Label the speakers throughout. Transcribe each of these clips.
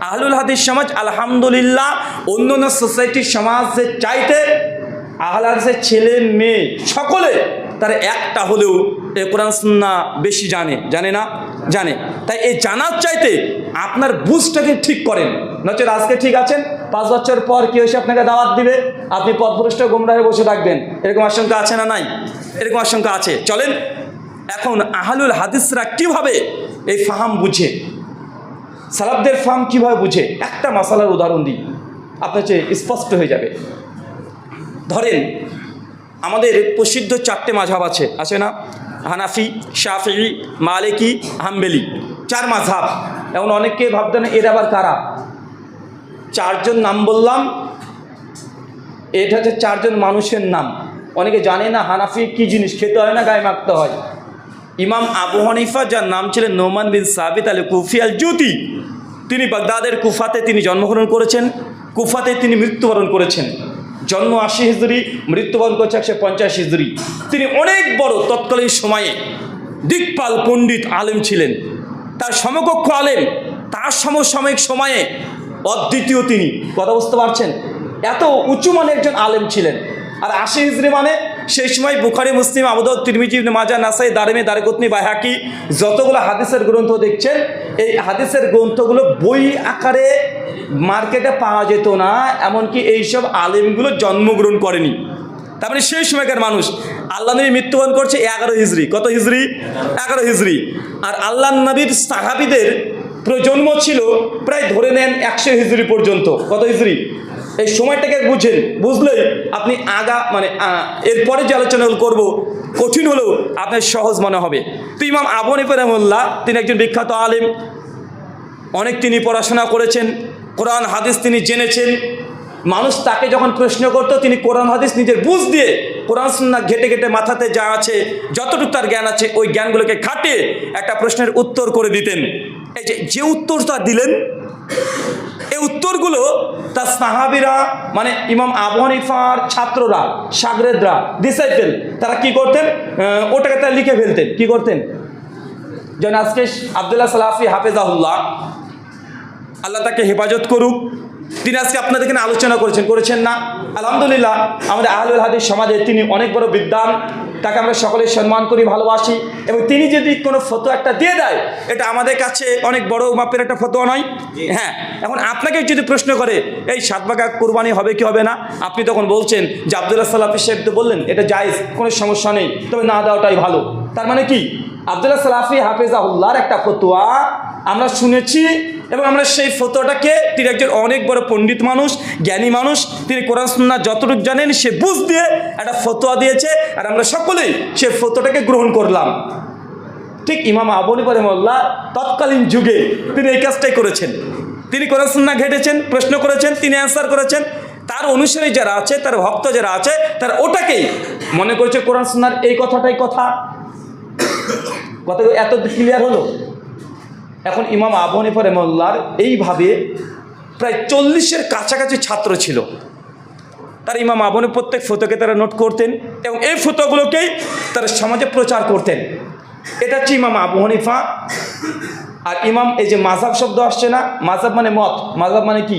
Speaker 1: আহলুল হাদিস সমাজ, আলহামদুলিল্লাহ, অন্য অন্য সোসাইটির সমাজের চাইতে আহল হাদিসের ছেলে মেয়ে সকলে তার একটা হলেও এ কোরআন সুন্না বেশি জানে জানে না? জানে। তাই এই জানার চাইতে আপনার বুঝটাকে ঠিক করেন। নচেত আজকে ঠিক আছেন? পাঁচ বছর পর কেউ হয়েছে আপনাকে দাওয়াত দিবে, আপনি পথভ্রষ্ট গোমরা হয়ে বসে থাকবেন। এরকম আশঙ্কা আছে না নাই? এরকম আশঙ্কা আছে। চলেন, এখন আহলুল হাদিসরা কীভাবে এই ফাহাম বুঝে? সালাবদের ফার্ম কীভাবে বুঝে? একটা মশালার উদাহরণ দিই। আপনার চেয়ে স্পষ্ট হয়ে যাবে। ধরেন, আমাদের প্রসিদ্ধ চারটে মাঝাব আছে। আছে না? Hanafi, Shafi, Maliki, Hanbali. চার মাঝাব এখন অনেককে ভাবতেন, এর আবার কারা? চারজন নাম বললাম, এটা হচ্ছে চারজন মানুষের নাম। অনেকে জানে না হানাফি কি জিনিস, খেতে হয় না, গায়ে মাখতে হয়। ইমাম আবু হানিফা, যার নাম ছিলেন নোমান বিন সাবিত আল কুফি আল জুতি, তিনি বাগদাদের কুফাতে তিনি জন্মগ্রহণ করেছেন। কুফাতে তিনি মৃত্যুবরণ করেছেন। জন্ম আশি হিজড়ি মৃত্যুবরণ করেছে একশো পঞ্চাশ হিজড়ি তিনি অনেক বড় তৎকালীন সময়ে দিকপাল পণ্ডিত আলেম ছিলেন। তার সমকক্ষ আলেম, তার সমসাময়িক সময়ে অদ্বিতীয় তিনি। কথা বুঝতে পারছেন? এত উঁচু মানে একজন আলেম ছিলেন। আর আশি হিজড়ি মানে সেই সময় বুখারি, মুসলিম আবুদ তিরমিজি মাজা নাসাই দারেমে দারেকুতনি বাহাকি যতগুলো হাদিসের গ্রন্থ দেখছেন, এই হাদিসের গ্রন্থগুলো বই আকারে মার্কেটে পাওয়া যেত না, এমনকি এইসব আলেমগুলো জন্মগ্রহণ করেনি। তার মানে সেই সময়কার মানুষ, আল্লাহ নবী মৃত্যুবরণ করছে এগারো হিজড়ি কত হিজড়ি এগারো হিজড়ি আর আল্লাহ নবীর সাহাবিদের প্রজন্ম ছিল প্রায় ধরে নেন একশো হিজড়ি পর্যন্ত। কত হিজড়ি এই সময়টাকে বুঝেন, বুঝলেই আপনি আগা মানে এরপরে যে আলোচনাগুলো করব, কঠিন হলেও আপনার সহজ মনে হবে। তো ইমাম আবু হানিফা তিনি একজন বিখ্যাত আলেম, অনেক তিনি পড়াশোনা করেছেন, কোরআন, হাদিস তিনি জেনেছেন। মানুষ তাকে যখন প্রশ্ন করতো, তিনি কোরআন, হাদিস নিজের বুঝ দিয়ে কোরআন সুন্না ঘেটে ঘেটে মাথাতে যা আছে, যতটুকু তার জ্ঞান আছে, ওই জ্ঞানগুলোকে খাটিয়ে একটা প্রশ্নের উত্তর করে দিতেন। এই যে যে উত্তরটা দিলেন এই উত্তরগুলো তার সাহাবিরা মানে ইমাম আবু হানিফার ছাত্ররা, সাগরেদরা ডিসাইপেল তারা কি করতেন? ওটাকে তারা লিখে ফেলতেন। কি করতেন? যেমন আজকে আবদুল্লাহ সালাফি হাফেজাহুল্লাহ, আল্লাহ তাকে হেফাজত করুক। তিনি আজকে আপনাদের এখানে আলোচনা করেছেন করেছেন না? আলহামদুলিল্লাহ, আমাদের আহলুল হাদিস সমাজে তিনি অনেক বড় বিদ্বান। তাকে আমরা সকলে সম্মান করি ভালোবাসি এবং তিনি যদি কোনো ফটো একটা দিয়ে দেয় এটা আমাদের কাছে অনেক বড় মাপের একটা ফটো নয়। হ্যাঁ এখন আপনাকে যদি প্রশ্ন করে এই সাত বাগা কোরবানি হবে কি হবে না? আপনি তখন বলছেন যে আবদুল্লাহ সাল্লাফি সাহেব তো বললেন এটা জায়েজ কোনো সমস্যা নেই তবে না দেওয়াটাই ভালো। তার মানে কি? আবদুল্লাহ সালাফি হাফেজাহুল্লাহর একটা ফতোয়া আমরা শুনেছি এবং আমরা সেই ফতোয়াটাকে, তিনি একজন অনেক বড় পণ্ডিত মানুষ, জ্ঞানী মানুষ, তিনি কোরআন সুন্না যতটুকু জানেন, সে বুঝ দিয়ে একটা ফতোয়া দিয়েছে, আর আমরা সকলেই সে ফতোটাকে গ্রহণ করলাম। ঠিক ইমাম আবনী পরেমল্লা তৎকালীন যুগে তিনি এই কাজটাই করেছেন। তিনি কোরআন সুন্না ঘেটেছেন, প্রশ্ন করেছেন, তিনি অ্যান্সার করেছেন। তার অনুসারী যারা আছে, তার ভক্ত যারা আছে, তারা ওটাকেই মনে করছে কোরআন সুন্নার এই কথাটাই কথা। কথা এত ক্লিয়ার হলো? এখন ইমাম আবু হানিফা রহমুল্লাহর এইভাবে প্রায় চল্লিশের কাছাকাছি ছাত্র ছিল। তার ইমাম আবনে প্রত্যেক ফটোকে তারা নোট করতেন এবং এই ফটোগুলোকেই তারা সমাজে প্রচার করতেন। এটা হচ্ছে ইমাম আবু হানিফা। আর ইমাম এই যে মাজাব শব্দ আসছে না মাজাব মানে মত মাজাব মানে কি?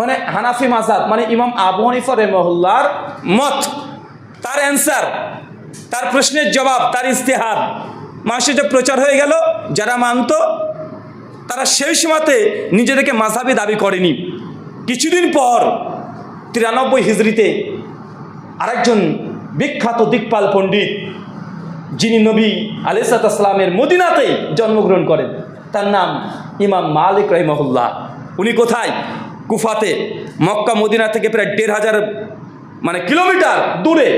Speaker 1: মানে হানাফি মাজাব মানে ইমাম আবু হানিফা রহমুল্লাহর মত। তার অ্যান্সার, তার প্রশ্নের জবাব, তার ইস্তেহার মানুষের যে প্রচার হয়ে গেল, যারা মানতো তারা সেই সময়তে নিজেদেরকে মাঝাবি দাবি করেনি। কিছুদিন পর তিরানব্বই হিজড়িতে আরেকজন বিখ্যাত দিকপাল পণ্ডিত, যিনি নবী আলিসাতামের মদিনাতেই জন্মগ্রহণ করেন, তার নাম ইমাম মালিক রহিমহুল্লাহ। উনি কোথায়? কুফাতে, মক্কা, মদিনা থেকে প্রায় দেড় হাজার মানে কিলোমিটার দূরে।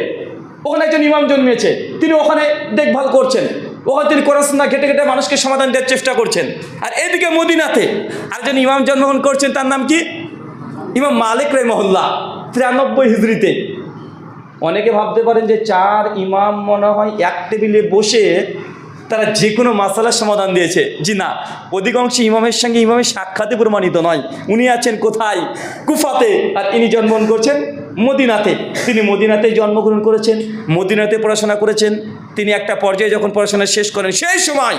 Speaker 1: ওখানে একজন ইমাম জন্মেছে তিনি ওখানে দেখভাল করছেন। তিনি কোরআসনা ঘেটে ঘেটে মানুষকে সমাধান দেওয়ার চেষ্টা করছেন। আর এদিকে মদিনাতে আরেকজন ইমাম জন্মগ্রহণ করছেন, তার নাম কি? ইমাম মালিক রহমহল্লা তিরানব্বই হিজড়িতে। অনেকে ভাবতে পারেন যে চার ইমাম মনে হয় এক টেবিলে বসে তারা যে কোনো মাসালার সমাধান দিয়েছে। জি না, অধিকাংশ ইমামের সঙ্গে ইমামের সাক্ষাতে প্রমাণিত নয়। উনি আছেন কোথায়? কুফাতে। আর ইনি জন্মগ্রহণ করছেন মদিনাতে। তিনি মদিনাতে জন্মগ্রহণ করেছেন, মদিনাতে পড়াশোনা করেছেন। তিনি একটা পর্যায়ে যখন পড়াশোনা শেষ করেন, সেই সময়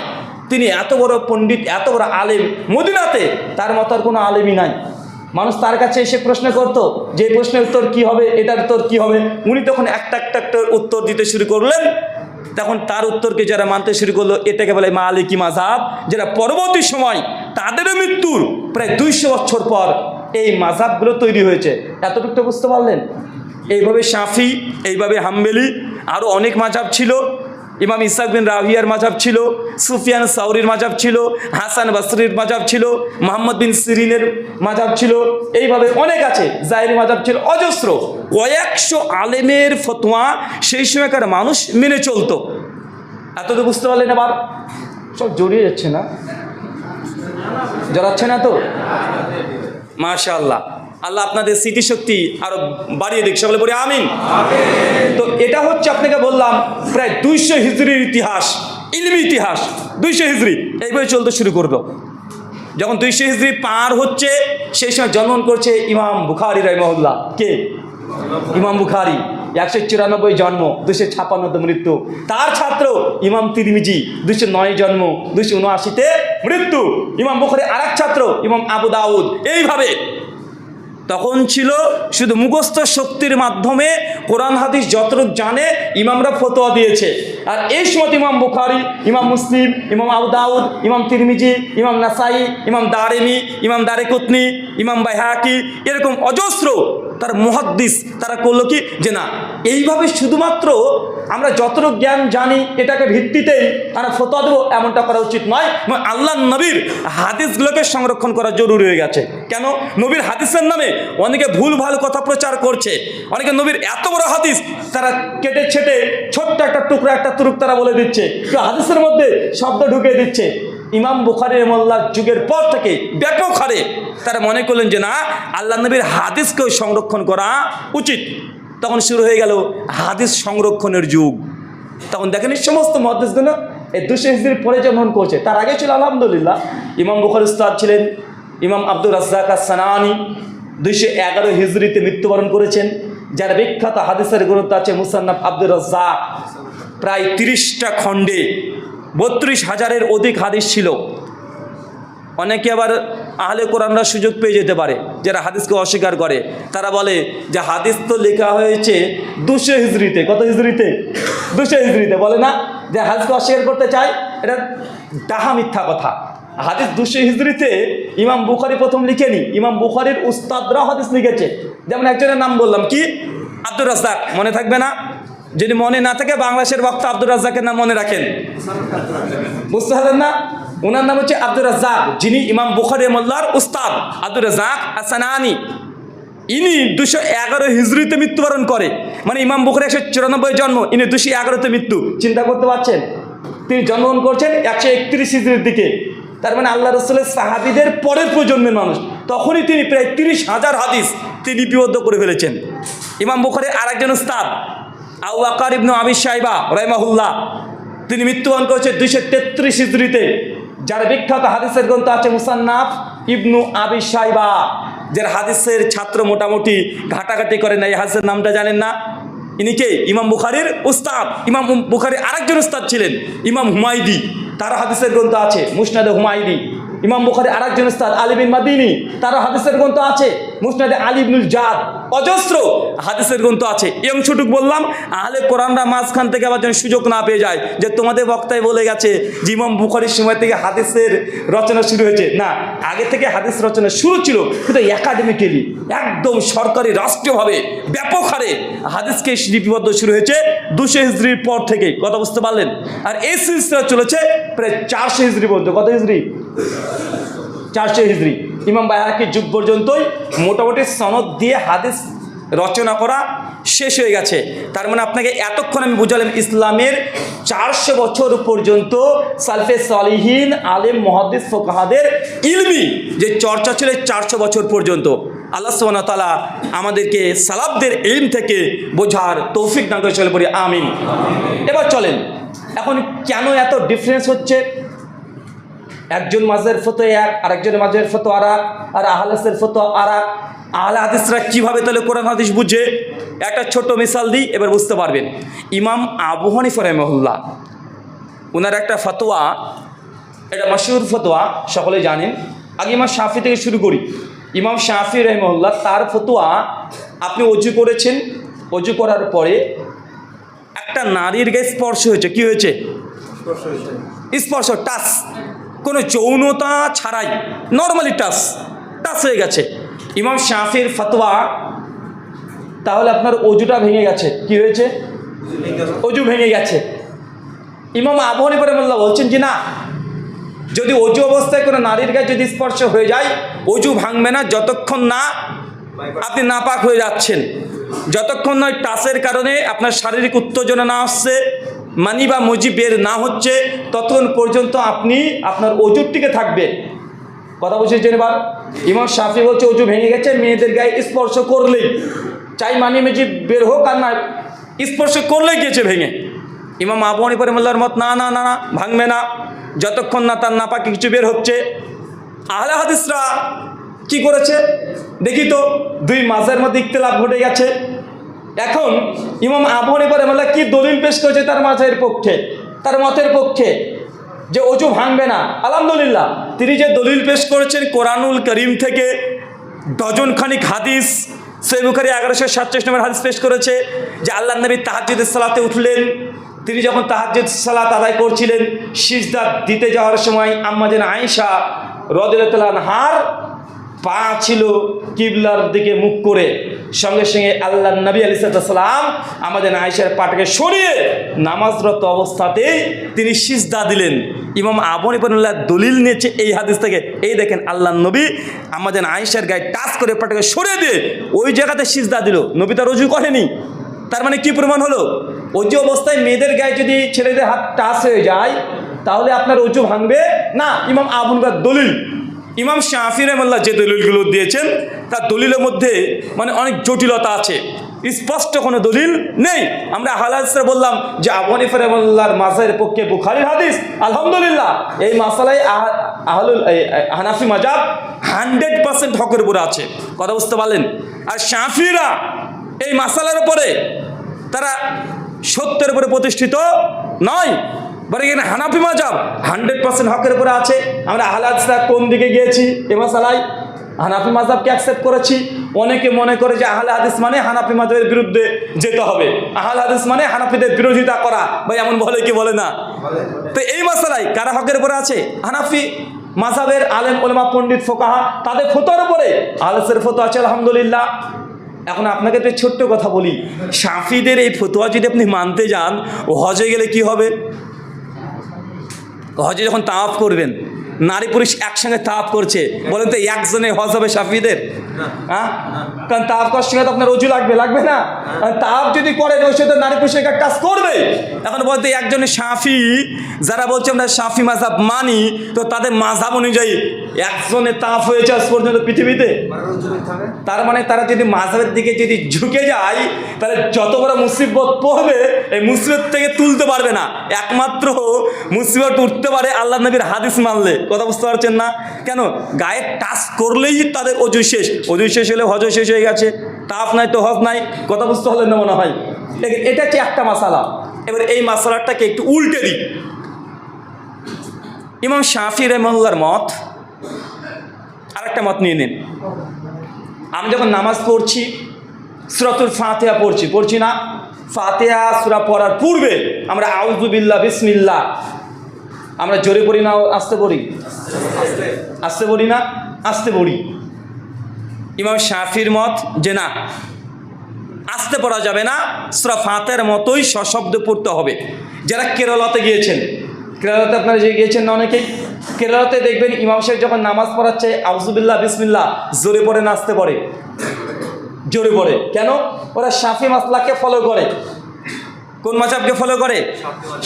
Speaker 1: তিনি এত বড় পণ্ডিত, এত বড় আলেম মদিনাতে, তার মতো আর কোনো আলেমই নাই। মানুষ তার কাছে এসে প্রশ্ন করতো, যে প্রশ্নের উত্তর কি হবে, এটার উত্তর কি হবে? উনি তখন একটা একটা একটা উত্তর দিতে শুরু করলেন। তখন তার উত্তরকে যারা মানতে শুরু করল, এটাকে বলে মালিকি মাঝাব যেটা পরবর্তী সময় তাদেরও মৃত্যুর প্রায় দুইশো বছর পর এই মাঝাবগুলো তৈরি হয়েছে। এতটুকু তো বুঝতে পারলেন? এইভাবে সাফি এইভাবে হাম্বেলি আরও অনেক মাঝাব ছিল। ইমাম ইসাক বিন রাহিয়ার মাঝাব ছিল, সুফিয়ান সাউরির মাঝাব ছিল, হাসান বাসরির মাঝাব ছিল, মোহাম্মদ বিন সিরিনের মাঝাব ছিল। এইভাবে অনেক আছে। জাহির মাঝাব ছিল অজস্র। কয়েকশো আলেমের ফতোয়া সেই সময়কার মানুষ মেনে চলতো। এত তো বুঝতে পারলেন আবার সব জড়িয়ে যাচ্ছে না। জড়াচ্ছে না তো? মাশা আল্লাহ আপনাদের স্মৃতিশক্তি আরও বাড়িয়ে দিক, সকলে বলি আমিন। তো এটা হচ্ছে আপনাকে বললাম, প্রায় দুইশো হিজড়ির ইতিহাস, ইলমি ইতিহাস, দুইশো হিজড়ি এইভাবে চলতে শুরু করল যখন দুইশো হিজড়ি পার হচ্ছে, সেই সময় জন্মন করছে ইমাম বুখারি রহমউল্লাহ কে? ইমাম বুখারি। একশো চুরানব্বই জন্ম দুশো ছাপান্নতে মৃত্যু। তার ছাত্র ইমাম তিরমিজি দুশো নয় জন্ম দুশো উনআশিতে মৃত্যু। ইমাম বুখারি আর ছাত্র, ইমাম আবু দাউদ। এইভাবে তখন ছিল শুধু মুখস্থ শক্তির মাধ্যমে কোরআন হাদিস যতটুক জানে, ইমামরা ফতোয়া দিয়েছে। আর এই সময় ইমাম বুখারি, ইমাম মুসলিম, ইমাম আবু দাউদ, ইমাম তিরমিজি, ইমাম নাসাই, ইমাম দারেমি, ইমাম দারেকুতনি, ইমাম বাইহাকি, এরকম অজস্র তার মুহাদ্দিস তারা করল কি? যে না, এইভাবে শুধুমাত্র আমরা যতটুকু জ্ঞান জানি এটাকে ভিত্তিতেই আমরা ফতোয়া দেবো, এমনটা করা উচিত নয়। আল্লাহ নবীর হাদিসগুলোকে সংরক্ষণ করা জরুরি হয়ে গেছে। কেন? নবীর হাদিসের নামে অনেকে ভুল ভালো কথা প্রচার করছে। অনেকে নবীর এত বড় হাদিস তারা কেটে ছেটে ছোট্ট একটা টুকরা, একটা তুরুক তারা বলে দিচ্ছে। হাদিসের মধ্যে শব্দ ঢুকিয়ে দিচ্ছে। ইমাম বুখারি মোল্লার যুগের পর থেকে ব্যাপক হারে তারা মনে করলেন যে না, আল্লাহ নবীর হাদিসকেও সংরক্ষণ করা উচিত। তখন শুরু হয়ে গেল হাদিস সংরক্ষণের যুগ। তখন দেখেন সমস্ত মহাদিসগুলো এই দুশো হিজড়ির পরে জন্মগ্রহণ করছে, তার আগে ছিল আলহামদুলিল্লাহ। ইমাম বুখার উস্তাদ ছিলেন ইমাম আব্দুর রাজ্জাক সানানি দুইশো এগারো হিজড়িতে মৃত্যুবরণ করেছেন। যার বিখ্যাত হাদিসের গ্রন্থ আছে মুসান্নাফ আব্দুর রাজ্জাক। প্রায় তিরিশটা খণ্ডে বত্রিশ হাজারের অধিক হাদিস ছিল। অনেকে আবার আহলে কোরআনরা সুযোগ পেয়ে যেতে পারে, যারা হাদিসকে অস্বীকার করে। তারা বলে যে হাদিস তো লেখা হয়েছে দুশো হিজড়িতে। কত হিজড়িতে? দুশো হিজড়িতে। বলে না, যে হাদিসকে অস্বীকার করতে চায়, এটা ডাহা মিথ্যা কথা। হাদিস দুশো হিজড়িতে ইমাম বুখারি প্রথম লিখেনি, ইমাম বুখারির উস্তাদরা হাদিস লিখেছে। যেমন একজনের নাম বললাম, কি? আব্দুর রাজ্জাক। মনে থাকবে না? যদি মনে না থাকে বাংলাদেশের বক্তা আব্দুর রাজ্জাকের নাম মনে রাখেন। বুঝতে পারলেন না? ওনার নাম হচ্ছে আব্দুর রাজ্জাক, যিনি ইমাম বুখারি মোল্লার উস্তাদ। আব্দুর রাজ্জাক আসানানি ইনি দুশো এগারো হিজড়িতে মৃত্যুবরণ করে। মানে ইমাম বুখারি একশো চুরানব্বই জন্ম, ইনি দুশো এগারোতে মৃত্যু। চিন্তা করতে পারছেন? তিনি জন্মগ্রহণ করছেন একশো একত্রিশ হিজড়ির দিকে। তার মানে আল্লাহ রসুলের সাহাবিদের পরের প্রজন্মের মানুষ। তখনই তিনি প্রায় তিরিশ হাজার হাদিস তিনি লিপিবদ্ধ করে ফেলেছেন। ইমাম বুখারির আরেকজন উস্তাদ আউ আকার ইবনু আবি সাহেবা রহমাহুল্লাহ, তিনি মৃত্যুবরণ করেছে দুইশো তেত্রিশ হিজড়িতে। যার বিখ্যাত হাদিসের গ্রন্থ আছে মুসান্নাফ ইবনু আবি সাইবা যার হাদিসের ছাত্র মোটামুটি ঘাটাঘাটি করে না এই হাদিসের নামটা জানেন না? ইনি কে? ইমাম বুখারির উস্তাদ। ইমাম বুখারির আরেকজন উস্তাদ ছিলেন, ইমাম হুমায়দি। তার হাদিসের গ্রন্থ আছে, মুসনাদে হুমায়দি। ইমাম বুখারি আরেকজন উস্তাদ আলিবিন মাদিনী তার হাদিসের গ্রন্থ আছে, মুসনাদে আলিবনুল জাদ, অজস্র হাদিসের গ্রন্থ আছে। এই অংশটুক বললাম, আহলে কোরআনরা মাঝখান থেকে আবার যেন সুযোগ না পেয়ে যায় যে তোমাদের বক্তায় বলে গেছে যে ইমাম বুখারির সময় থেকে হাদিসের রচনা শুরু হয়েছে। না, আগে থেকে হাদিস রচনা শুরু ছিল, কিন্তু একাডেমিক্যালি একদম সরকারি, রাষ্ট্রীয়ভাবে ব্যাপক হারে হাদিসকে লিপিবদ্ধ শুরু হয়েছে দুশো হিজড়ির পর থেকে। কথা বুঝতে পারলেন? আর এই সিলসিলা চলেছে প্রায় চারশো হিজড়ি পর্যন্ত। কত হিজড়ি? চারশো হিজড়ি ইমাম বাহাকির যুগ পর্যন্তই মোটামুটি সনদ দিয়ে হাদিস রচনা করা শেষ হয়ে গেছে। তার মানে আপনাকে এতক্ষণ আমি বুঝালাম ইসলামের চারশো বছর পর্যন্ত সালফে সালিহীন আলেম মহাদিস ফোকাহাদের ইলমি যে চর্চা ছিল চারশো বছর পর্যন্ত। আল্লাহ সোনা তালা আমাদেরকে সালাবদের ইলম থেকে বোঝার তৌফিক দান করে চলে পড়ি আমিন। এবার চলেন, এখন কেন এত ডিফারেন্স হচ্ছে? একজন মাঝের ফতো এক আর আরেকজন মাঝের ফতো আর এক আর আহলাসের ফতো আর। এক আহলে হাদিসরা কীভাবে তাহলে কোরআন হাদিস বুঝে? একটা ছোট মিসাল দিই এবার বুঝতে পারবেন। ইমাম আবু হানিফা রহমহুল্লাহ ওনার একটা ফতোয়া এটা মাসুর ফতোয়া সকলে জানেন। আগে ইমাম শাফি থেকে শুরু করি। ইমাম শাফি রহমহুল্লাহ তার ফতোয়া আপনি অজু করেছেন। অজু করার পরে একটা নারীর গায়ে স্পর্শ হয়েছে। কি হয়েছে। স্পর্শ টাচ। কোনো যৌনতা ছাড়াই নর্মালি টাচ টাচ হয়ে গেছে। ইমাম শাফির ফতোয়া, তাহলে আপনার অজুটা ভেঙে গেছে। কি হয়েছে? অজু ভেঙে গেছে। ইমাম আবু হানিফা রহমাল্লাহ বলছেন যে না, যদি অজু অবস্থায় কোনো নারীর গায়ে যদি স্পর্শ হয়ে যায়, অজু ভাঙবে না, যতক্ষণ না আপনি নাপাক হয়ে যাচ্ছেন। যতক্ষণ নয় টাচের কারণে আপনার শারীরিক উত্তেজনা না আসছে মানি বা মজি বের না হচ্ছে, ততক্ষণ পর্যন্ত আপনি আপনার অজুর টিকে থাকবে। কথা বলছেন এবার, ইমাম শাফি বলছে, অজু ভেঙে গেছে, মেয়েদের গায়ে স্পর্শ করলেই। চাই মানি মেজি বের হোক আর না, স্পর্শ করলেই গেছে ভেঙে। ইমাম আবু হানিফা রহমাল্লাহর মত, না না না না, ভাঙবে না। যতক্ষণ না তার নাপাকে কিছু বের হচ্ছে। আহলে হাদিসরা কি করেছে? দেখি তো, দুই মাসের মধ্যে ইখতলাফ ঘটে গেছে। এখন ইমাম আবু হানিফা রহমাল্লাহ কি দলিল পেশ করেছে তার মাঝের পক্ষে? তার মতের পক্ষে যে অজু ভাঙবে না। আলহামদুলিল্লাহ, তিনি যে দলিল পেশ করেছেন কোরআনুল করিম থেকে ডজন খানিক হাদিস সৈয় বুখারি এগারোশো সাতচল্লিশ নম্বর হাদিস পেশ করেছে যে আল্লাহ নবী তাহাজুদের সালাতে উঠলেন। তিনি যখন তাহাজুদ সালাত আদায় করছিলেন, সিজদা দিতে যাওয়ার সময় আম্মাজেন আয়েশা রদুল্লাহ হার পা ছিল কিবলার দিকে মুখ করে, সঙ্গে সঙ্গে আল্লাহ নবী আলি সাল্লাম আমাদের আয়েশার পাটাকে সরিয়ে নামাজরত অবস্থাতেই তিনি সিজদা দিলেন। ইমাম আবনিপুল্লাহ দলিল নিয়েছে এই হাদিস থেকে। এই দেখেন আল্লাহ নবী আমাদের আয়েশার গায়ে টাচ করে পাটাকে সরিয়ে দিয়ে ওই জায়গাতে সিজদা দিল। নবী তার রুজু করেনি। তার মানে কি প্রমাণ হলো? অজু অবস্থায় মেয়েদের গায়ে যদি ছেলেদের হাত টাচ হয়ে যায়, তাহলে আপনার অজু ভাঙবে? না, ইমাম আবুনবার দলিল। ইমাম শাহি রহমাল্লাহ যে দলিলগুলো দিয়েছেন, তার দলিলের মধ্যে মানে অনেক জটিলতা আছে। স্পষ্ট কোনো দলিল নেই। আমরা হালাসে বললাম যে আবনিফ রহমাল্লাহর মাসের পক্ষে বুখারির হাদিস, আলহামদুলিল্লাহ। এই মাসালাই আহ- আহলুল হানাফি মাজাব হান্ড্রেড পার্সেন্ট হকের উপরে আছে। কথা বুঝতে পারলেন? আর শাফিরা এই মাসালার উপরে তারা সত্যের উপরে প্রতিষ্ঠিত নয়। বলে এখানে হানাফি মাজাব হান্ড্রেড পার্সেন্ট হকের উপরে আছে। আমরা আহলাদরা কোন দিকে গিয়েছি? এ মশালাই হানাফি মাজাবকে অ্যাকসেপ্ট করেছি। অনেকে মনে করে যে আহলে হাদিস মানে হানাফি মাজাবের বিরুদ্ধে যেতে হবে। আহলে হাদিস মানে হানাফিদের বিরোধিতা করা। ভাই এমন বলে কি বলে না? তো এই মশালাই কারা হকের উপরে আছে? হানাফি মাজাবের আলেম ওলমা পণ্ডিত ফোকাহা তাদের ফতোয়ার উপরে আলেসের ফতো আছে আলহামদুলিল্লাহ। এখন আপনাকে একটা ছোট্ট কথা বলি। সাফিদের এই ফতোয়া যদি আপনি মানতে যান ও হজে গেলে কি হবে? হজে যখন তাওয়াফ করবেন নারী পুরুষ একসঙ্গে তাওয়াফ করছে। বলেন তো একজনে হজ হবে সাফিদের? হ্যাঁ? কারণ তাওয়াফ করার সঙ্গে তো আপনার রজু লাগবে লাগবে না? কারণ তাওয়াফ যদি করে ওই সাথে নারী পুরুষের কাজ করবে। এখন বলতে একজনে সাফি যারা বলছে আমরা সাফি মাঝাব মানি তো তাদের মাঝাব অনুযায়ী একজনে তাওয়াফ হয়েছে আজ পর্যন্ত পৃথিবীতে। তার মানে তারা যদি মাঝহের দিকে যদি ঝুঁকে যায় তাহলে যত বড় মুসিবত পড়বে এই মুসিবত থেকে তুলতে পারবে না। একমাত্র মুসিবত উঠতে পারে আল্লাহ নবীর হাদিস মানলে। কথা বুঝতে পারছেন না। কেন? গায়ে টাচ করলেই তাদের অজু শেষ। অজু শেষ হলে হজ শেষ হয়ে গেছে। তাপ নাই তো হজ নাই। কথা বুঝতে হলে না মনে হয়? এটা হচ্ছে একটা মশালা এবার এই মশালাটাকে একটু উল্টে দিই। ইমাম শাফি রহমুল্লার মত, আরেকটা মত নিয়ে নিন। আমি যখন নামাজ পড়ছি, সুরাতুল ফাতেহা পড়ছি পড়ছি না? ফাতেহা সুরা পড়ার পূর্বে আমরা আউজুবিল্লা বিসমিল্লা আমরা জোরে পড়ি না, আসতে পড়ি? আসতে পড়ি না, আসতে পড়ি। ইমাম শাফির মত যে না, আসতে পড়া যাবে না, সুরা ফাতের মতোই সশব্দ পড়তে হবে। যারা কেরলাতে গিয়েছেন, কেরলাতে আপনারা যে গিয়েছেন না অনেকেই? কেরলাতে দেখবেন ইমাম সাহেব যখন নামাজ পড়াচ্ছে আউজুবিল্লাহ বিসমিল্লাহ, জোরে পড়ে নাচতে পড়ে। জোরে পড়ে। কেন? ওরা শাফি মাসলাকে ফলো করে। কোন মাঝাবকে ফলো করে?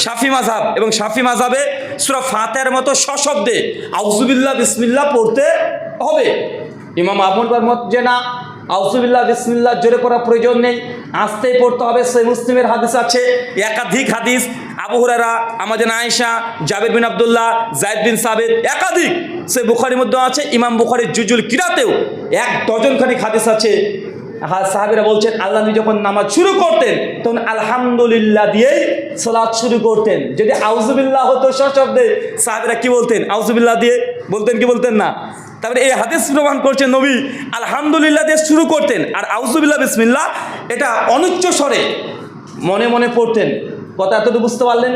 Speaker 1: শাফি মাঝাব এবং শাফি মাঝাবে সুরা ফাতের মতো সশব্দে আউজুবিল্লাহ বিসমিল্লাহ পড়তে হবে। ইমাম আবুল মত যে না আউসুবিল্লাহ বিসমিল্লাহ জোরে পড়ার প্রয়োজন নেই, আসতেই পড়তে হবে। সে মুসলিমের হাদিস আছে, একাধিক হাদিস, আবু হুরারা আমাদের আয়েশা জাবেদ বিন আবদুল্লাহ জায়দ বিন সাবেদ একাধিক। সে বুখারির মধ্যে আছে, ইমাম বুখারির জুজুল কিরাতেও এক ডজন খানিক হাদিস আছে। সাহাবিরা বলছেন, আল্লাহ নবী যখন নামাজ শুরু করতেন, তখন আলহামদুলিল্লাহ দিয়েই সালাদ শুরু করতেন। যদি আউজুবিল্লাহ হতো সশব্দে সাহাবিরা কি বলতেন? আউজুবিল্লাহ দিয়ে? বলতেন কি বলতেন না? তারপরে এই হাদিস প্রমাণ করছেন নবী আলহামদুলিল্লাহ দিয়ে শুরু করতেন, আর আউজুবিল্লাহ বিসমিল্লাহ, এটা অনুচ্চ স্বরে মনে মনে পড়তেন। কথা এতটুকু বুঝতে পারলেন?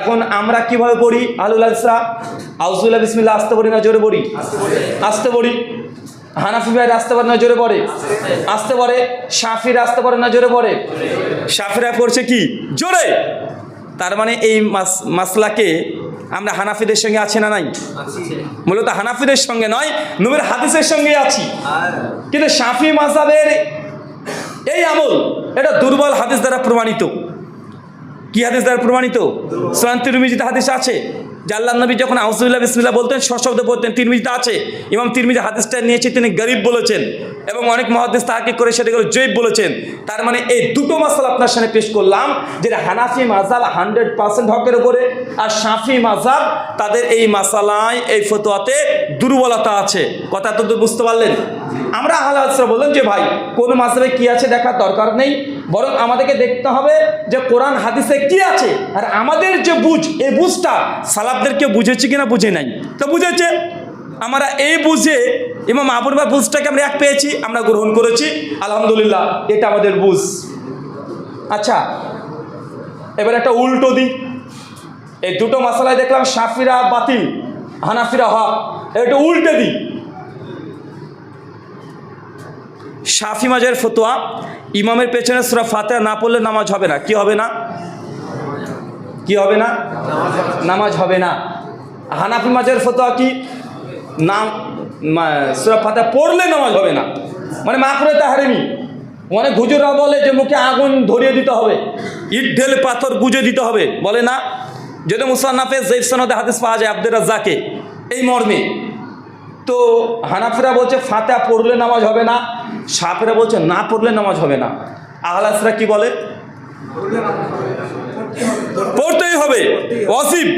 Speaker 1: এখন আমরা কীভাবে পড়ি? আলুল ইসরা আউজুল্লাহ বিসমিল্লাহ, আসতে পড়ি না জোরে পড়ি? আসতে পড়ি। হানাফি ভাই আসতে পারে না, জোরে পড়ে আসতে পারে সাফির আসতে পারে না, জোরে পড়ে সাফিরা পড়ছে কি? জোরে। তার মানে এই মাস, মাসলাকে আমরা হানাফিদের সঙ্গে আছি না নাই? মূলত হানাফিদের সঙ্গে নয়, নবীর হাদিসের সঙ্গে আছি। কিন্তু সাফি মাসাবের এই আমল, এটা দুর্বল হাদিস দ্বারা প্রমাণিত। কি হাদিস দ্বারা প্রমাণিত? সোনান তিরমিজিতে হাদিস আছে। যে আল্লাহ নবী যখন আউসুল্লাহ বিসমিল্লাহ বলতেন, সশব্দে বলতেন তিরমিজিতে আছে। ইমাম তিরমিজি হাদিসটা নিয়েছে, তিনি গরিব বলেছেন এবং অনেক মহাদিস তাহাকে করে সেটাকে জৈব বলেছেন। তার মানে এই দুটো মাসাল আপনার সামনে পেশ করলাম, যেটা হানাফি মাজাব হান্ড্রেড পার্সেন্ট হকের উপরে আর সাফি মাজাব তাদের এই মাসালায়, এই ফতোয়াতে দুর্বলতা আছে। কথা তো বুঝতে পারলেন? আমরা আহ্লাদরা বললেন যে, ভাই, কোন মাসাবে কি আছে দেখার দরকার নেই, বরং আমাদেরকে দেখতে হবে যে কোরআন, হাদিসে কি আছে, আর আমাদের যে বুঝ, এই বুঝটা সালাবদেরকে বুঝেছি কিনা বুঝে নাই। তো বুঝেছে, আমরা এই বুঝে ইমাম বা বুঝটাকে আমরা এক পেয়েছি, আমরা গ্রহণ করেছি। আলহামদুলিল্লাহ, এটা আমাদের বুঝ। আচ্ছা এবার একটা উল্টো দিই এই দুটো মশলায় দেখলাম সাফিরা বাতিল, হানাফিরা হক। একটু উল্টে দিই। শাফি মাজার ফতোয়া, ইমামের পেছনে সুরা ফাতে না পড়লে নামাজ হবে না, কি হবে না? কি হবে না? নামাজ হবে না। হানাফি মাজার ফতোয়া কি? নাম সুরা ফাতে পড়লে নামাজ হবে না। মানে মা করে তাহারেনি অনেক হুজুরা বলে যে মুখে আগুন ধরিয়ে দিতে হবে। ইট, ঢেলে, পাথর গুজে দিতে হবে। বলে না। যদি মুসান্নাফে জৈব সনদে হাদিস পাওয়া যায় আব্দুর রাজ্জাকে, এই মর্মে। তো হানাফিরা বলছে ফাতে পড়লে নামাজ হবে না। সাপেরা বলছে, না পড়লে নামাজ হবে না। আহলাসরা কি বলে? পড়তেই হবে। অসিব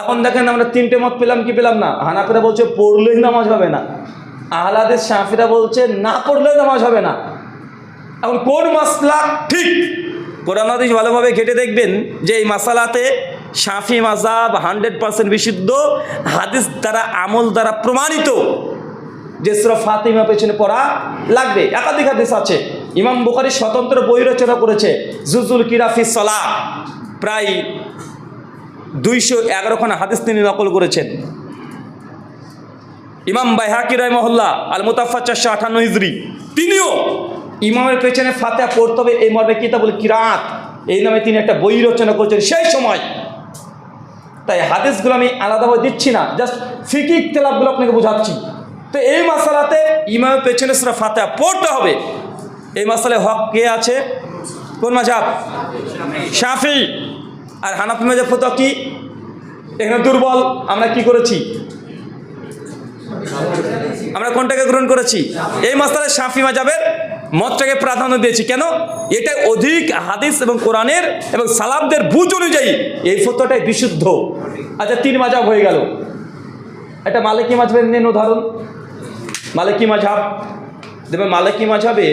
Speaker 1: এখন দেখেন আমরা তিনটে মত পেলাম, কি পেলাম না? হানাফিরা বলছে, পড়লেই নামাজ হবে না। আহলাদের সাফিরা বলছে, না পড়লে নামাজ হবে না। এখন কোন মাসলা ঠিক? কোরআন হাদিস ভালোভাবে ঘেটে দেখবেন যে এই মাসালাতে শাফি মাজাব হান্ড্রেড পার্সেন্ট বিশুদ্ধ। হাদিস দ্বারা, আমল দ্বারা প্রমাণিত যে সুরা ফাতিমা পেছনে পড়া লাগবে। একাধিক হাদিস আছে। ইমাম বুখারি স্বতন্ত্র বই রচনা করেছে জুজুল কিরাফি সলা প্রায় দুইশো এগারোখানা হাদিস তিনি নকল করেছেন। ইমাম বাইহাকি রায় মহল্লা আল মুতাফা চারশো আঠান্ন হিজড়ি তিনিও ইমামের পেছনে ফাতে পড়তে হবে, এই মর্মে কিতাবুল কিরাত, এই নামে তিনি একটা বই রচনা করেছেন, সেই সময়। তাই হাদিসগুলো আমি আলাদাভাবে দিচ্ছি না, জাস্ট ফিকি তেলাপগুলো আপনাকে বোঝাচ্ছি। তো এই মশালাতে ইমামের পেছনে সেটা ফাতে পড়তে হবে এই মশালে হক কে আছে? কোন মাঝাব? শাফি। আর হানাফি মাঝাব ফতো কি? এখানে দুর্বল। আমরা কি করেছি? আমরা কোনটাকে গ্রহণ করেছি? এই মাসালে শাফি মাজাবের মতটাকে প্রাধান্য দিয়েছি। কেন? এটা অধিক হাদিস এবং কোরআনের এবং সালাবদের বুঝ অনুযায়ী এই ফতোটাই বিশুদ্ধ। আচ্ছা তিন মাজাব হয়ে গেল। এটা মালিকি মাঝবের নেন উদাহরণ। মালিকি মাঝাব। দেখবেন মালিকি মাঝাবে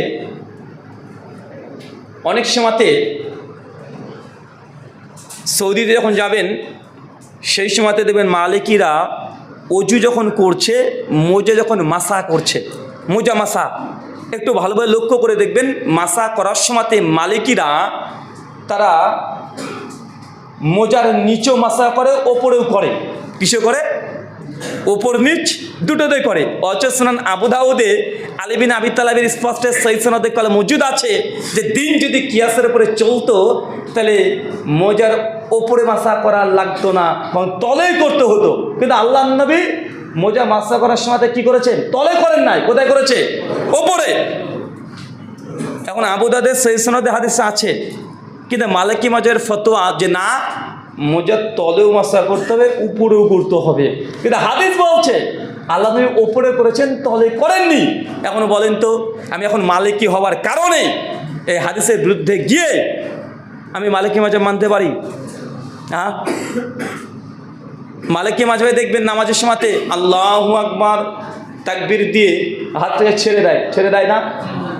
Speaker 1: অনেক সময়তে সৌদিতে যখন যাবেন, সেই সময়তে দেখবেন মালিকিরা অজু যখন করছে, মোজা যখন মাসা করছে, মোজা মাসা। একটু ভালোভাবে লক্ষ্য করে দেখবেন, মাসা করার সময়তে মালিকিরা তারা মোজার নিচেও মাসা করে, ওপরেও করে। কিসে করে? ওপর নিচ দুটোতে করে। অচ সুনান আবু দাউদে আলিবিন আবি তালাবির স্পষ্টের সেই সনদে কলে মজুদ আছে যে, দিন যদি কিয়াসের উপরে চলতো, তাহলে মোজার ওপরে মাসা করা লাগতো না এবং তলেই করতে হতো। কিন্তু আল্লাহ নবী মোজা মাসা করার সময় কি করেছেন? তলে করেন নাই। কোথায় করেছে? ওপরে। এখন আবুদাদের সেই সনদে হাদিস আছে। কিন্তু মালিকি মাজার ফতোয়া যে, না মোজার তলেও মাসা করতে হবে, উপরেও করতে হবে। কিন্তু হাদিস বলছে। আল্লাহ নবী ওপরে করেছেন, তলে করেননি। এখন বলেন তো, আমি এখন মালিকি হওয়ার কারণে এই হাদিসের বিরুদ্ধে গিয়ে আমি মালিকি মাঝে মানতে পারি? হ্যাঁ মালিকি মাঝে দেখবেন নামাজের সময়তে আল্লাহ আকবার তাকবির দিয়ে হাত থেকে ছেড়ে দেয়। ছেড়ে দেয় না?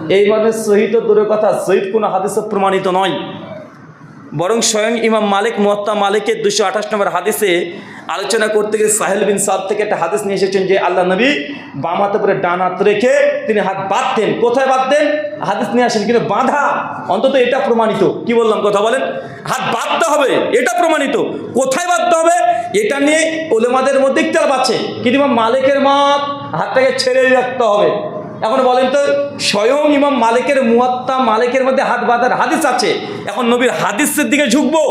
Speaker 1: এইভাবে সহিত দূরের কথা, সহিত কোনো হাদিসে প্রমাণিত নয়। বরং স্বয়ং ইমাম মালিক, মোয়াত্তা মালিকের দুশো আঠাশ নম্বর হাদিসে আলোচনা করতে গিয়ে সাহেল বিন সাদ থেকে একটা হাদিস নিয়ে এসেছেন যে আল্লাহ নবী বাম হাতে করে ডান হাত রেখে তিনি হাত বাঁধতেন। কোথায় বাঁধতেন? হাদিস নিয়ে আসেন, কিন্তু বাঁধা অন্তত এটা প্রমাণিত। কি বললাম কথা বলেন? হাত বাঁধতে হবে, এটা প্রমাণিত। কোথায় বাঁধতে হবে? এটা নিয়ে ওলেমাদের মধ্যে ইকতাল পাচ্ছে কিন্তু মালিকের মত হাতটাকে ছেড়ে রাখতে হবে। এখন বলেন তো, স্বয়ং ইমাম মালিকের মুয়াত্তা, মালিকের মধ্যে হাত বাঁধার হাদিস আছে। এখন নবীর হাদিসের দিকে ঝুঁকবো?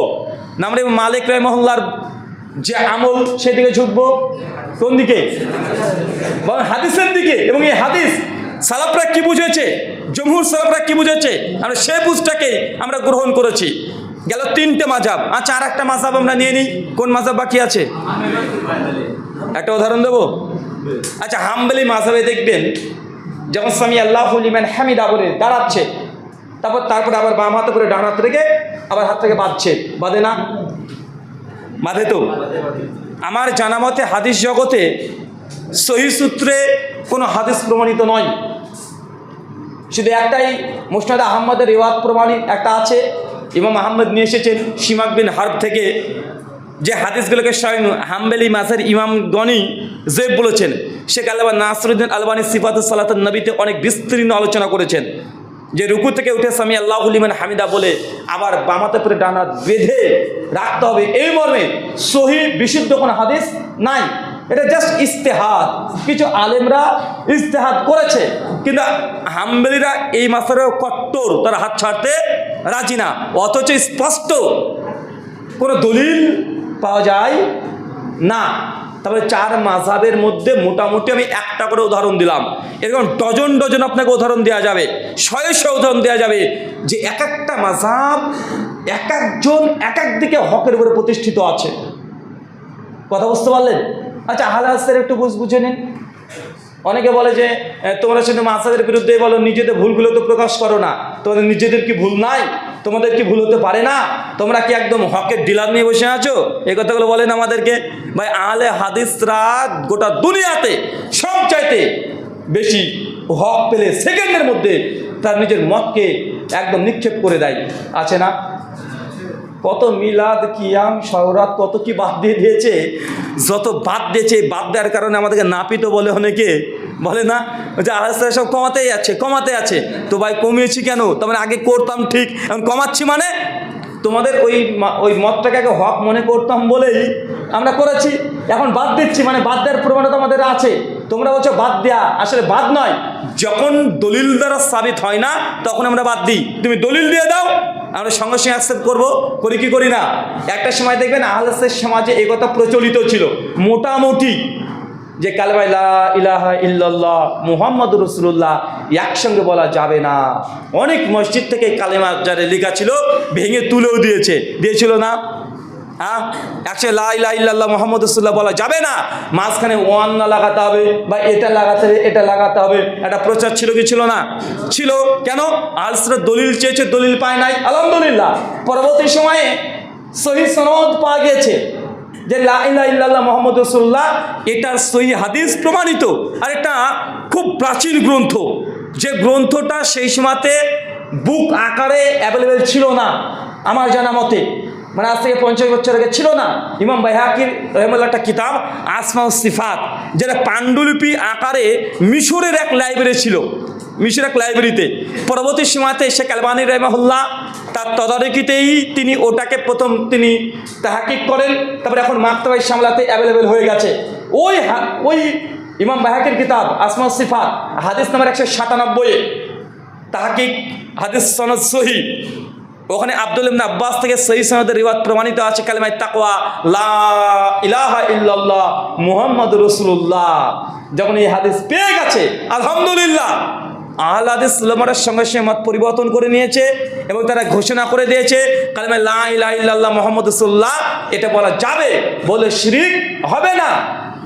Speaker 1: না আমরা মালিক রায় মহল্লার যে আমল সেদিকে ঝুঁকবো? কোন দিকে? বলেন হাদিসের দিকে। এবং এই হাদিস সালাফরা কি বুঝেছে? জমহুর সালাফরা কি বুঝেছে? আমরা সে বুঝটাকে আমরা গ্রহণ করেছি। গেল তিনটে মাজাব আচ্ছা আর একটা মাজাব আমরা নিয়ে নিই। কোন মাজাব বাকি আছে? একটা উদাহরণ দেবো? আচ্ছা হাম্বলি মাজাবে দেখবেন। যেমন স্বামী আল্লাহ লিমান হামিদা বলে দাঁড়াচ্ছে। তারপর তারপরে আবার বাম হাতে করে ডান হাত রেখে আবার হাত থেকে বাঁধছে। বাঁধে না? বাঁধে তো। আমার জানা মতে হাদিস জগতে সহি সূত্রে কোনো হাদিস প্রমাণিত নয়। শুধু একটাই, মুসনাদ আহমদের রেওয়াত প্রমাণিত একটা আছে। ইমাম আহমদ নিয়ে এসেছেন সিমাক বিন হার্ব থেকে। যে হাদিসগুলোকে স্বয়ং হাম্বেলি মাসের ইমাম গনি জেব বলেছেন, শেখ আল্লাহ নাসরুদ্দিন আলবানী সিফাতুল সালাত নবীতে অনেক বিস্তীর্ণ আলোচনা করেছেন। যে রুকু থেকে উঠে স্বামী আল্লাহ উলিমান হামিদা বলে, আবার বামাতে করে ডানা বেঁধে রাখতে হবে এই মর্মে সহি বিশুদ্ধ কোনো হাদিস নাই। এটা জাস্ট ইস্তেহাদ। কিছু আলেমরা ইস্তেহাদ করেছে, কিন্তু হাম্বেলিরা এই মাসেরও কট্টর, তারা হাত ছাড়তে রাজি না। অথচ স্পষ্ট কোনো দলিল পাওয়া যায়? না। তারপরে চার মাঝাবের মধ্যে মোটামুটি আমি একটা করে উদাহরণ দিলাম। এরকম ডজন ডজন আপনাকে উদাহরণ দেওয়া যাবে, শয়ে শয়ে উদাহরণ দেওয়া যাবে যে এক একটা মাঝাব এক একজন এক এক দিকে হকের উপরে প্রতিষ্ঠিত আছে। কথা বুঝতে পারলেন? আচ্ছা হালাসের একটু বুঝ বুঝে নিন। অনেকে বলে যে তোমরা শুধু মাসাদের বিরুদ্ধে বলো, নিজেদের ভুলগুলো তো প্রকাশ করো না। তোমাদের নিজেদের কি ভুল নাই? তোমাদের কি ভুল হতে পারে না? তোমরা কি একদম হকের ডিলার নিয়ে বসে আছো? এই কথাগুলো বলেন আমাদেরকে। ভাই, আহলে হাদিসরা গোটা দুনিয়াতে সব চাইতে বেশি হক পেলে সেকেন্ডের মধ্যে তার নিজের মতকে একদম নিক্ষেপ করে দেয়। আছে না? কত মিলাদ কিয়াম সৌরাত কত কি বাদ দিয়ে দিয়েছে? যত বাদ দিয়েছে বাদ দেওয়ার কারণে আমাদেরকে নাপিত বলে অনেকে বলে না? যে আস্তে সব কমাতেই আছে কমাতে আছে তো ভাই কমিয়েছি কেন? তোমার আগে করতাম ঠিক, এখন কমাচ্ছি মানে? তোমাদের ওই ওই মতটাকে আগে হক মনে করতাম বলেই আমরা করেছি। এখন বাদ দিচ্ছি মানে বাদ দেওয়ার প্রবণতা আমাদের আছে। তোমরা বলছো বাদ দেয়া, আসলে বাদ নয়। যখন দলিল দ্বারা সাবিত হয় না, তখন আমরা বাদ দিই। তুমি দলিল দিয়ে দাও, আমরা সঙ্গে সঙ্গে অ্যাকসেপ্ট করব। করি কি করি না? একটা সময় দেখবেন আহলাসের সমাজে এই কথা প্রচলিত ছিল। মোটামুটি যে কালেমাই লা ইলাহা ইল্লাল্লাহ মুহাম্মদ রসুল্লাহ একসঙ্গে বলা যাবে না। অনেক মসজিদ থেকে কালেমা যারা লেখা ছিল, ভেঙে তুলেও দিয়েছে। দিয়েছিল না? হ্যাঁ? একশো লা ইলাহা ইল্লাল্লাহ মোহাম্মদ রসুল্লাহ বলা যাবে না? মাঝখানে ওয়ান না লাগাতে হবে বা এটা লাগাতে হবে, এটা লাগাতে হবে। একটা প্রচার ছিল কি ছিল না? ছিল। কেন? আলসরা দলিল চেয়েছে, দলিল পায় নাই। আলহামদুলিল্লাহ। পরবর্তী সময়ে সহি সনদ পাওয়া গিয়েছে। যে লা ইলাহা ইল্লাল্লাহ মোহাম্মদ রসুল্লাহ এটার সহি হাদিস প্রমাণিত। আর এটা খুব প্রাচীন গ্রন্থ। যে গ্রন্থটা সেই সময়তে বুক আকারে অ্যাভেলেবেল ছিল না, আমার জানা মতে। মানে আজ থেকে পঞ্চাশ বছর আগে ছিল না। ইমাম বাইহাকির রহমুল্লাহ একটা কিতাব আসমা সিফাত, যেটা পাণ্ডুলিপি আকারে মিশরের এক লাইব্রেরি ছিল। মিশর এক লাইব্রেরিতে। পরবর্তী সময়তে শেখ আলবানী রহমহুল্লাহ তার তদারকিতেই তিনি ওটাকে প্রথম তিনি তাহাকিক করেন, তারপরে এখন মাক্তাবাই সামলাতে অ্যাভেলেবেল হয়ে গেছে। ওই ওই ইমাম বাহাকের কিতাব আসমা সিফাত, হাদিস নাম্বার একশো সাতানব্বই তাহাকিক হাদিস সনদ সহি। ওখানে আব্দুল ইবনে আব্বাস থেকে সহি সনদের রিওয়াত প্রমাণিত আছে, কালিমায় তাকওয়া, লা ইলাহা ইল্লাল্লাহ মুহাম্মদ রসুল্লাহ যখন এই হাদিস পেয়ে গেছে, আলহামদুলিল্লাহ। আহল হাদিস উলামার সঙ্গে সঙ্গে মত পরিবর্তন করে নিয়েছে এবং তারা ঘোষণা করে দিয়েছে কালিমায় লা ইলাহা ইল্লাল্লাহ মুহাম্মদ রসুল্লাহ এটা বলা যাবে বলে শিরিক হবে না।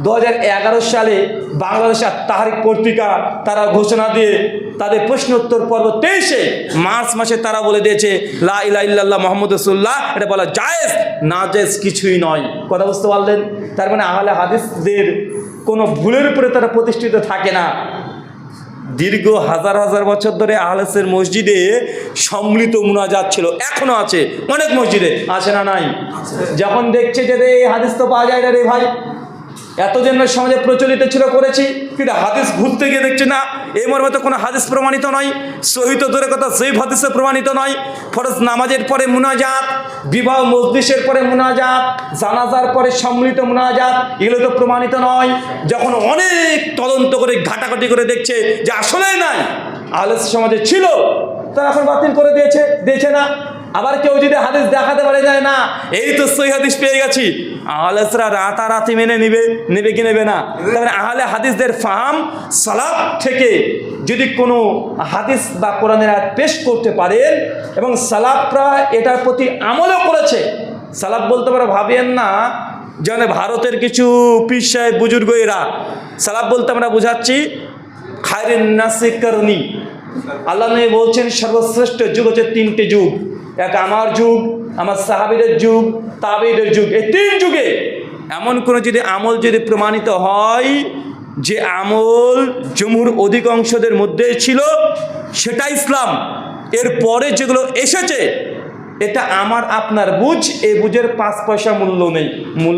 Speaker 1: দু হাজার এগারো সালে বাংলাদেশের তাহারিক পত্রিকা তারা ঘোষণা দিয়ে তাদের প্রশ্নোত্তর পর্ব তেইশে মার্চ মাসে তারা বলে দিয়েছে, লা মোহাম্মদ রসুল্লাহ এটা বলা জায়েজ না জায়েজ কিছুই নয়। কথা বুঝতে পারলেন? তার মানে আহলে হাদিসদের কোনো ভুলের উপরে তারা প্রতিষ্ঠিত থাকে না। দীর্ঘ হাজার হাজার বছর ধরে আহলেসের মসজিদে সম্মিলিত মুনাজাত ছিল। এখনও আছে। অনেক মসজিদে। আছে না নাই? যখন দেখছে যে এই হাদিস তো পাওয়া যায় না রে ভাই। এতদিন সমাজে প্রচলিত ছিল, করেছি। কিন্তু হাদিস ঘুরতে গিয়ে দেখছি, না এই মর্মে তো কোনো হাদিস প্রমাণিত নয়। সহিত দূরের কথা সেই হাদিসে প্রমাণিত নয়। ফরজ নামাজের পরে মুনাজাত, বিবাহ মজলিসের পরে মুনাজাত, জানাজার পরে সম্মিলিত মুনাজাত, এগুলো তো প্রমাণিত নয়। যখন অনেক তদন্ত করে, ঘাটাঘাটি করে দেখছে যে আসলেই নাই আলস সমাজে ছিল, তারা এখন বাতিল করে দিয়েছে দিয়েছে না। আবার কেউ যদি হাদিস দেখাতে পারে, যায় না। এই তো সই হাদিস পেয়ে গেছি। আহলেসরা রাতারাতি মেনে নিবে, নেবে কি নেবে না? তারপরে আহলে হাদিসদের ফার্ম সালাব থেকে যদি কোনো হাদিস বা কোরআনের আয়াত পেশ করতে পারেন, এবং সালাবরা এটার প্রতি আমলও করেছে। সালাব বলতে পারে ভাবেন না। যেন ভারতের কিছু সাহেব বুজুর্গ এরা সালাব বলতে আমরা বোঝাচ্ছি, খায়রেন নাসিকরণী আল্লাহ বলছেন, সর্বশ্রেষ্ঠ যুগ হচ্ছে তিনটে যুগ। এক আমার যুগ, আমার সাহাবিদের যুগ তাবিদের যুগ। এই তিন যুগে এমন কোনো যদি আমল যদি প্রমাণিত হয় যে আমল জমুর অধিকাংশদের মধ্যে ছিল, সেটা ইসলাম। এর পরে যেগুলো এসেছে, এটা আমার, আপনার বুঝ এ বুঝের পাঁচ পয়সা মূল্য নেই। মূল্য